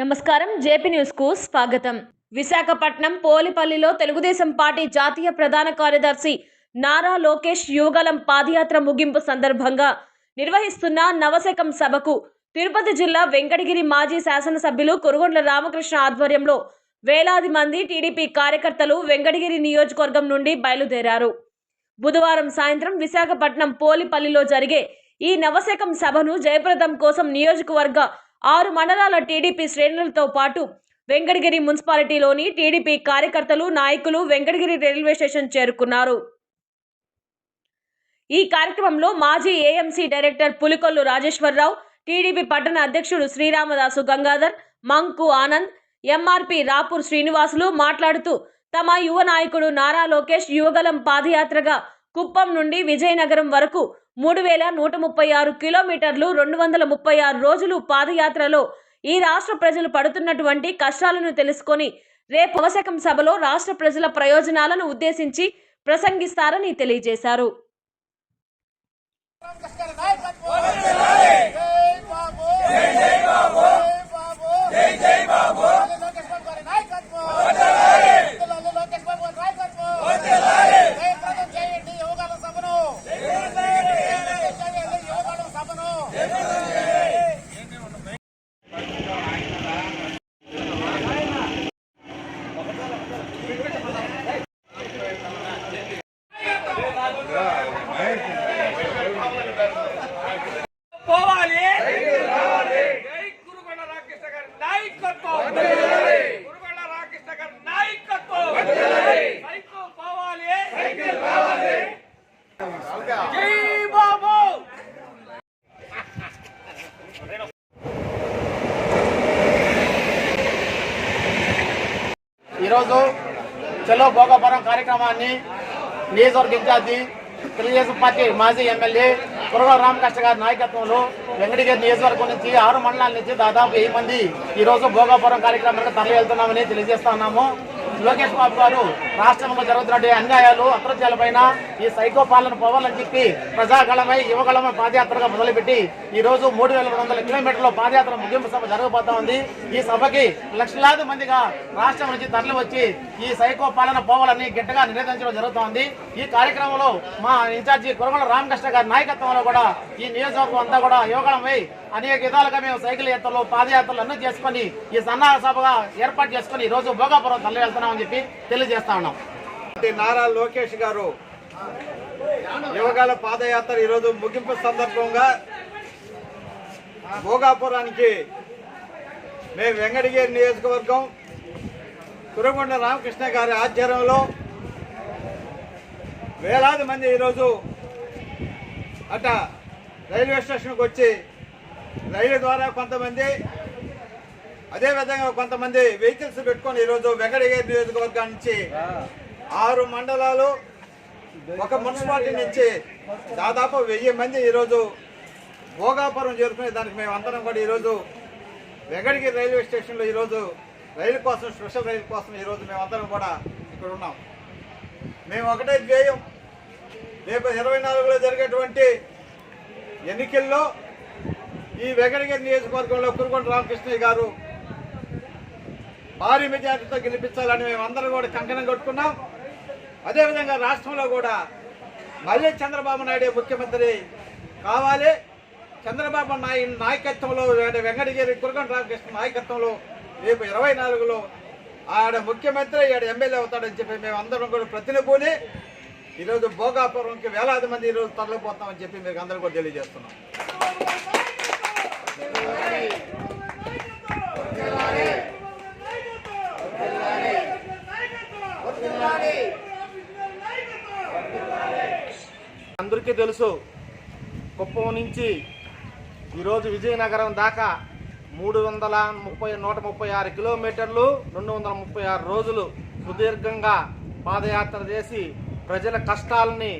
నమస్కారం. జేపీ న్యూస్కు స్వాగతం. విశాఖపట్నం పోలిపల్లిలో తెలుగుదేశం పార్టీ జాతీయ ప్రధాన కార్యదర్శి నారా లోకేష్ యువగలం పాదయాత్ర ముగింపు సందర్భంగా నిర్వహిస్తున్న నవశకం సభకు తిరుపతి జిల్లా వెంకటగిరి మాజీ శాసనసభ్యులు కురుగొండ్ల రామకృష్ణ ఆధ్వర్యంలో వేలాది మంది టీడీపీ కార్యకర్తలు వెంకటగిరి నియోజకవర్గం నుండి బయలుదేరారు. బుధవారం సాయంత్రం విశాఖపట్నం పోలిపల్లిలో జరిగే ఈ నవశకం సభను జయప్రదం కోసం నియోజకవర్గ ఆరు మండలాల టీడీపీ శ్రేణులతో పాటు వెంకటగిరి మున్సిపాలిటీలోని టీడీపీ కార్యకర్తలు నాయకులు వెంకటగిరి రైల్వే స్టేషన్ చేరుకున్నారు. ఈ కార్యక్రమంలో మాజీ AMC director Pulikollu Rajeswararao TDP పట్టణ అధ్యక్షుడు శ్రీరామదాసు గంగాధర్ మంకు ఆనంద్ ఎంఆర్పి రాపూర్ శ్రీనివాసులు మాట్లాడుతూ తమ యువ నాయకుడు నారా లోకేష్ యువగలం పాదయాత్రగా కుప్పం నుండి విజయనగరం వరకు మూడు వేల నూట ముప్పై ఆరు కిలోమీటర్లు రెండు వందల ముప్పై ఆరు రోజులు పాదయాత్రలో ఈ రాష్ట్ర ప్రజలు పడుతున్నటువంటి కష్టాలను తెలుసుకొని రేపు అవశకం సభలో రాష్ట్ర ప్రజల ప్రయోజనాలను ఉద్దేశించి ప్రసంగిస్తారని తెలియజేశారు. జై బాబు జై జై బాబు జై జై బాబు లోకేష్ బాబు గారి నాయకత్వం వందనాలి లోకేష్ బాబు గారి నాయకత్వం వందనాలి జయప్రదం చేయండి యువగాల సభను జయప్రదం చేయండి యువగాల సభను పోవాలి. జై కురుగొండ రామకృష్ణ గారి నాయకత్వం. కురుగొండ రామకృష్ణ గారి నాయకత్వం. సైకిల్ పోవాలి. జై బాబు. ఈరోజు చలో భోగపురం కార్యక్రమాన్ని నియోజకవర్గ ఇన్ఛార్జి తెలుగుదేశం పార్టీ మాజీ ఎమ్మెల్యే కురవ రామకృష్ణ గారి నాయకత్వంలో వెంకటగిరి నియోజకవర్గం నుంచి ఆరు మండలాల నుంచి దాదాపు వెయ్యి మంది ఈ రోజు భోగాపురం కార్యక్రమానికి తరలి వెళ్తున్నామని తెలియజేస్తా ఉన్నాము. లోకేష్ బాబు గారు రాష్ట్రంలో జరుగుతున్న అన్యాయాలు అకృత్యాలపైన ఈ సైకో పాలన పోవాలని చెప్పి ప్రజాగళమై యువగళమై పాదయాత్రగా మొదలుపెట్టి ఈ రోజు మూడు వేల రెండు వందల కిలోమీటర్ల పాదయాత్ర ముగింపు సభ జరగబోతా ఉంది. ఈ సభకి లక్షలాది మందిగా రాష్ట్రం నుంచి తరలి వచ్చి ఈ సైకో పాలన పోవాలని గట్టిగా నివేదించడం జరుగుతోంది ఈ కార్యక్రమంలో మా ఇన్ఛార్జి కురమల రామకృష్ణ గారి నాయకత్వంలో కూడా ఈ నియోజకవర్గం అంతా కూడా యువగళమై అనేక విధాలుగా మేము సైకిల్ యాత్రలు పాదయాత్రలు అన్నీ చేసుకొని ఈ సన్నాహ సభగా ఏర్పాటు చేసుకొని ఈ రోజు భోగాపురం తరలి చేస్తామని చెప్పి తెలియజేస్తా ఉన్నాం. నారా లోకేష్ గారు యువగాల పాదయాత్ర ఈరోజు ముగింపు సందర్భంగా భోగాపురానికి మేము వెంకటగిరి నియోజకవర్గం కురగొండ రామకృష్ణ గారి ఆధ్వర్యంలో వేలాది మంది ఈరోజు అట రైల్వే స్టేషన్కి వచ్చి రైలు ద్వారా కొంతమంది అదేవిధంగా కొంతమంది వెహికల్స్ పెట్టుకొని ఈరోజు వెంకటగిరి నియోజకవర్గం నుంచి ఆరు మండలాలు ఒక మున్సిపాలిటీ నుంచి దాదాపు వెయ్యి మంది ఈరోజు భోగాపురం చేరుకునే దానికి మేము అందరం కూడా ఈరోజు వెంకటగిరి రైల్వే స్టేషన్లో ఈరోజు రైలు కోసం స్పెషల్ రైలు కోసం ఈరోజు మేమందరం కూడా ఇక్కడ ఉన్నాం. మేము ఒకటే ధ్యేయం. రేపు ఇరవై నాలుగులో జరిగేటువంటి ఎన్నికల్లో ఈ వెంకటగిరి నియోజకవర్గంలో కురుకొండ రామకృష్ణయ్య గారు భారీ మెజార్టీతో గెలిపించాలని మేము అందరం కూడా కంకణం కట్టుకున్నాం. అదేవిధంగా రాష్ట్రంలో కూడా మళ్ళీ చంద్రబాబు నాయుడు ముఖ్యమంత్రి కావాలి. చంద్రబాబు నాయుడు నాయకత్వంలో అంటే వెంకటగిరి కురకొండ రామకృష్ణ నాయకత్వంలో రేపు ఇరవై నాలుగులో ఆడ ముఖ్యమంత్రి ఆడ ఎమ్మెల్యే అవుతాడని చెప్పి మేము అందరం కూడా ప్రతినిధుని ఈరోజు భోగాపురంకి వేలాది మంది ఈరోజు తరలిపోతామని చెప్పి మీకు అందరూ కూడా తెలియజేస్తున్నాం. అందరికీ తెలుసు కుప్పం నుంచి ఈరోజు విజయనగరం దాకా మూడు వందల ముప్పై నూట ముప్పై ఆరు కిలోమీటర్లు రెండు వందల ముప్పై ఆరు రోజులు సుదీర్ఘంగా పాదయాత్ర చేసి ప్రజల కష్టాలని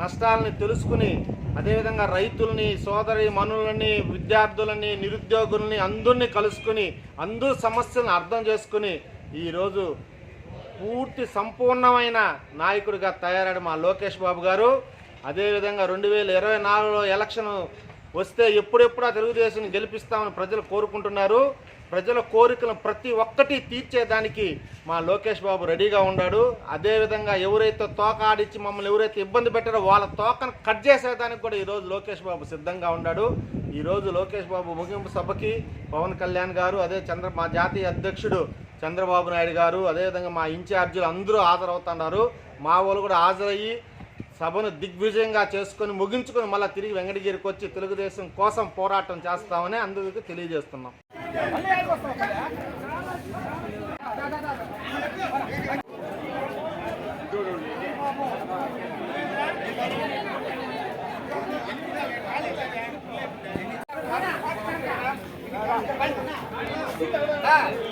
నష్టాలని తెలుసుకుని అదేవిధంగా రైతుల్ని సోదరి మనులని విద్యార్థులని నిరుద్యోగుల్ని అందరినీ కలుసుకుని అందరు సమస్యలను అర్థం చేసుకుని ఈరోజు పూర్తి సంపూర్ణమైన నాయకుడిగా తయారాడు మా లోకేష్ బాబు గారు. అదేవిధంగా రెండు వేల ఇరవై నాలుగులో ఎలక్షన్ వస్తే ఎప్పుడెప్పుడు ఆ తెలుగుదేశం గెలిపిస్తామని ప్రజలు కోరుకుంటున్నారు. ప్రజల కోరికలను ప్రతి ఒక్కటి తీర్చేదానికి మా లోకేష్ బాబు రెడీగా ఉన్నాడు. అదేవిధంగా ఎవరైతే తోక ఆడిచ్చి మమ్మల్ని ఎవరైతే ఇబ్బంది పెట్టారో వాళ్ళ తోకను కట్ చేసేదానికి కూడా ఈరోజు లోకేష్ బాబు సిద్ధంగా ఉన్నాడు. ఈరోజు లోకేష్ బాబు ముగింపు సభకి పవన్ కళ్యాణ్ గారు అదే చంద్ర మా జాతీయ అధ్యక్షుడు చంద్రబాబు నాయుడు గారు అదేవిధంగా మా ఇన్ఛార్జీలు అందరూ హాజరవుతున్నారు. మా వాళ్ళు కూడా హాజరయ్యి సభను దిగ్విజయంగా చేసుకొని ముగించుకొని మళ్ళీ తిరిగి వెంకటగిరికి వచ్చి తెలుగుదేశం కోసం పోరాటం చేస్తామని అందరికీ తెలియజేస్తున్నాం Ah!